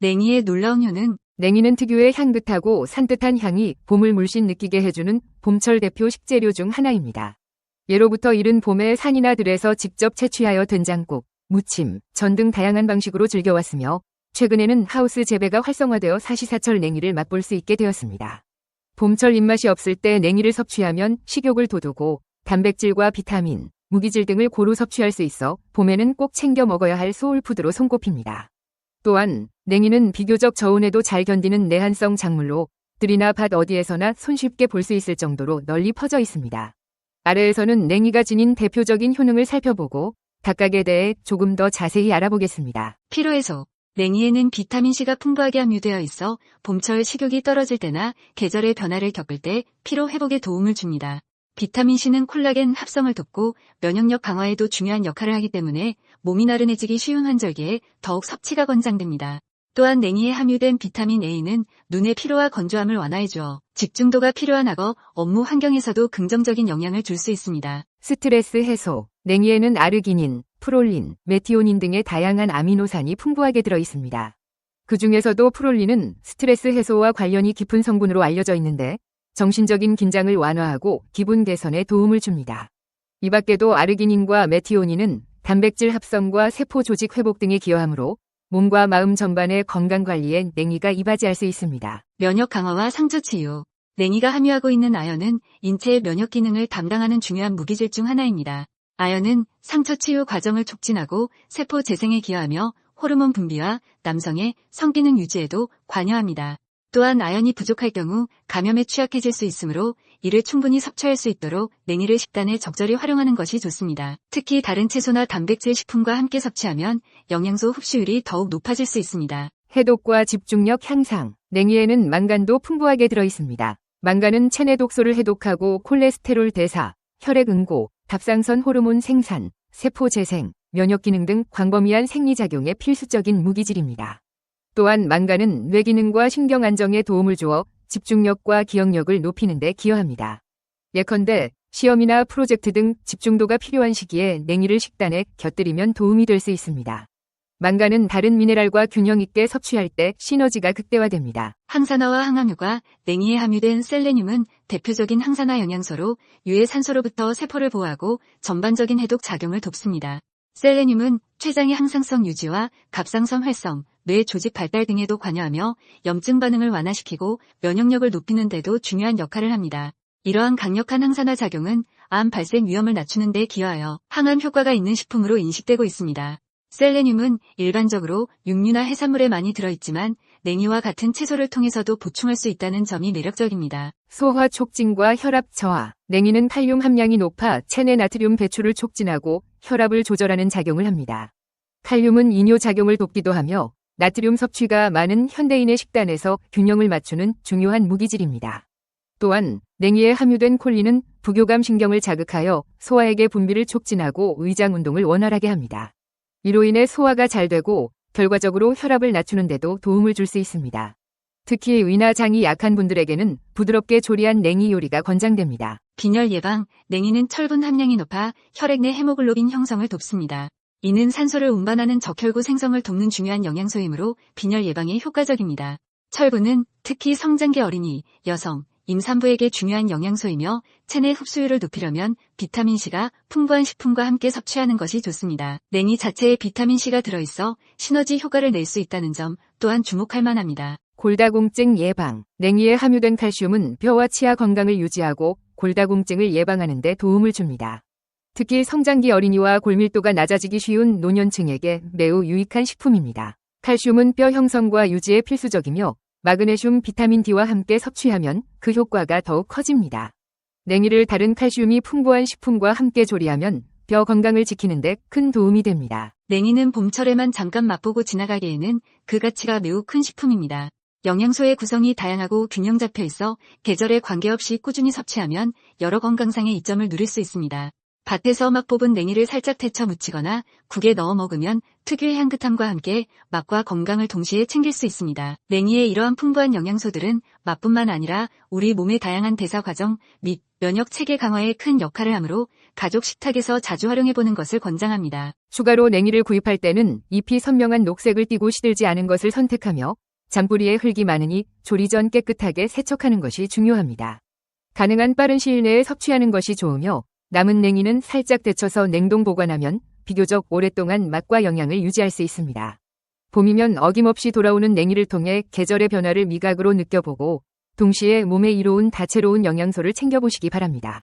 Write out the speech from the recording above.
냉이의 놀라운 효능, 냉이는 특유의 향긋하고 산뜻한 향이 봄을 물씬 느끼게 해주는 봄철 대표 식재료 중 하나입니다. 예로부터 이른 봄에 산이나 들에서 직접 채취하여 된장국, 무침, 전 등 다양한 방식으로 즐겨왔으며 최근에는 하우스 재배가 활성화되어 사시사철 냉이를 맛볼 수 있게 되었습니다. 봄철 입맛이 없을 때 냉이를 섭취하면 식욕을 돋우고 단백질과 비타민, 무기질 등을 고루 섭취할 수 있어 봄에는 꼭 챙겨 먹어야 할 소울푸드로 손꼽힙니다. 또한 냉이는 비교적 저온에도 잘 견디는 내한성 작물로 들이나 밭 어디에서나 손쉽게 볼 수 있을 정도로 널리 퍼져 있습니다. 아래에서는 냉이가 지닌 대표적인 효능을 살펴보고 각각에 대해 조금 더 자세히 알아보겠습니다. 피로해소. 냉이에는 비타민C가 풍부하게 함유되어 있어 봄철 식욕이 떨어질 때나 계절의 변화를 겪을 때 피로 회복에 도움을 줍니다. 비타민C는 콜라겐 합성을 돕고 면역력 강화에도 중요한 역할을 하기 때문에 몸이 나른해지기 쉬운 환절기에 더욱 섭취가 권장됩니다. 또한 냉이에 함유된 비타민 A는 눈의 피로와 건조함을 완화해주어 집중도가 필요한 학업, 업무 환경에서도 긍정적인 영향을 줄 수 있습니다. 스트레스 해소. 냉이에는 아르기닌, 프롤린, 메티오닌 등의 다양한 아미노산이 풍부하게 들어 있습니다. 그 중에서도 프롤린은 스트레스 해소와 관련이 깊은 성분으로 알려져 있는데 정신적인 긴장을 완화하고 기분 개선에 도움을 줍니다. 이 밖에도 아르기닌과 메티오닌은 단백질 합성과 세포 조직 회복 등에 기여하므로 몸과 마음 전반의 건강 관리에 냉이가 이바지할 수 있습니다. 면역 강화와 상처 치유. 냉이가 함유하고 있는 아연은 인체의 면역 기능을 담당하는 중요한 무기질 중 하나입니다. 아연은 상처 치유 과정을 촉진하고 세포 재생에 기여하며 호르몬 분비와 남성의 성기능 유지에도 관여합니다. 또한 아연이 부족할 경우 감염에 취약해질 수 있으므로 이를 충분히 섭취할 수 있도록 냉이를 식단에 적절히 활용하는 것이 좋습니다. 특히 다른 채소나 단백질 식품과 함께 섭취하면 영양소 흡수율이 더욱 높아질 수 있습니다. 해독과 집중력 향상. 냉이에는 망간도 풍부하게 들어 있습니다. 망간은 체내 독소를 해독하고 콜레스테롤 대사, 혈액 응고, 갑상선 호르몬 생산, 세포 재생, 면역 기능 등 광범위한 생리작용에 필수적인 무기질입니다. 또한 망간은 뇌 기능과 신경 안정에 도움을 주어 집중력과 기억력을 높이는 데 기여합니다. 예컨대 시험이나 프로젝트 등 집중도가 필요한 시기에 냉이를 식단에 곁들이면 도움이 될 수 있습니다. 망간은 다른 미네랄과 균형 있게 섭취할 때 시너지가 극대화됩니다. 항산화와 항암효과, 냉이에 함유된 셀레늄은 대표적인 항산화 영양소로 유해 산소로부터 세포를 보호하고 전반적인 해독 작용을 돕습니다. 셀레늄은 췌장의 항상성 유지와 갑상선 활성, 뇌 조직 발달 등에도 관여하며 염증 반응을 완화시키고 면역력을 높이는 데도 중요한 역할을 합니다. 이러한 강력한 항산화 작용은 암 발생 위험을 낮추는 데 기여하여 항암 효과가 있는 식품으로 인식되고 있습니다. 셀레늄은 일반적으로 육류나 해산물에 많이 들어있지만 냉이와 같은 채소를 통해서도 보충할 수 있다는 점이 매력적입니다. 소화 촉진과 혈압 저하. 냉이는 칼륨 함량이 높아 체내 나트륨 배출을 촉진하고 혈압을 조절하는 작용을 합니다. 칼륨은 이뇨 작용을 돕기도 하며 나트륨 섭취가 많은 현대인의 식단에서 균형을 맞추는 중요한 무기질입니다. 또한 냉이에 함유된 콜린은 부교감 신경을 자극하여 소화액의 분비를 촉진하고 의장 운동을 원활하게 합니다. 이로 인해 소화가 잘 되고 결과적으로 혈압을 낮추는 데도 도움을 줄 수 있습니다. 특히 위나 장이 약한 분들에게는 부드럽게 조리한 냉이 요리가 권장됩니다. 빈혈 예방, 냉이는 철분 함량이 높아 혈액 내 헤모글로빈 형성을 돕습니다. 이는 산소를 운반하는 적혈구 생성을 돕는 중요한 영양소이므로 빈혈 예방에 효과적입니다. 철분은 특히 성장기 어린이, 여성, 임산부에게 중요한 영양소이며 체내 흡수율을 높이려면 비타민C가 풍부한 식품과 함께 섭취하는 것이 좋습니다. 냉이 자체에 비타민C가 들어있어 시너지 효과를 낼 수 있다는 점 또한 주목할 만합니다. 골다공증 예방. 냉이에 함유된 칼슘은 뼈와 치아 건강을 유지하고 골다공증을 예방하는 데 도움을 줍니다. 특히 성장기 어린이와 골밀도가 낮아지기 쉬운 노년층에게 매우 유익한 식품입니다. 칼슘은 뼈 형성과 유지에 필수적이며 마그네슘, 비타민 D와 함께 섭취하면 그 효과가 더욱 커집니다. 냉이를 다른 칼슘이 풍부한 식품과 함께 조리하면 뼈 건강을 지키는 데 큰 도움이 됩니다. 냉이는 봄철에만 잠깐 맛보고 지나가기에는 그 가치가 매우 큰 식품입니다. 영양소의 구성이 다양하고 균형 잡혀 있어 계절에 관계없이 꾸준히 섭취하면 여러 건강상의 이점을 누릴 수 있습니다. 밭에서 막 뽑은 냉이를 살짝 데쳐 무치거나 국에 넣어 먹으면 특유의 향긋함과 함께 맛과 건강을 동시에 챙길 수 있습니다. 냉이의 이러한 풍부한 영양소들은 맛뿐만 아니라 우리 몸의 다양한 대사 과정 및 면역 체계 강화에 큰 역할을 하므로 가족 식탁에서 자주 활용해보는 것을 권장합니다. 추가로 냉이를 구입할 때는 잎이 선명한 녹색을 띠고 시들지 않은 것을 선택하며 잔뿌리에 흙이 많으니 조리 전 깨끗하게 세척하는 것이 중요합니다. 가능한 빠른 시일 내에 섭취하는 것이 좋으며 남은 냉이는 살짝 데쳐서 냉동 보관하면 비교적 오랫동안 맛과 영양을 유지할 수 있습니다. 봄이면 어김없이 돌아오는 냉이를 통해 계절의 변화를 미각으로 느껴보고 동시에 몸에 이로운 다채로운 영양소를 챙겨보시기 바랍니다.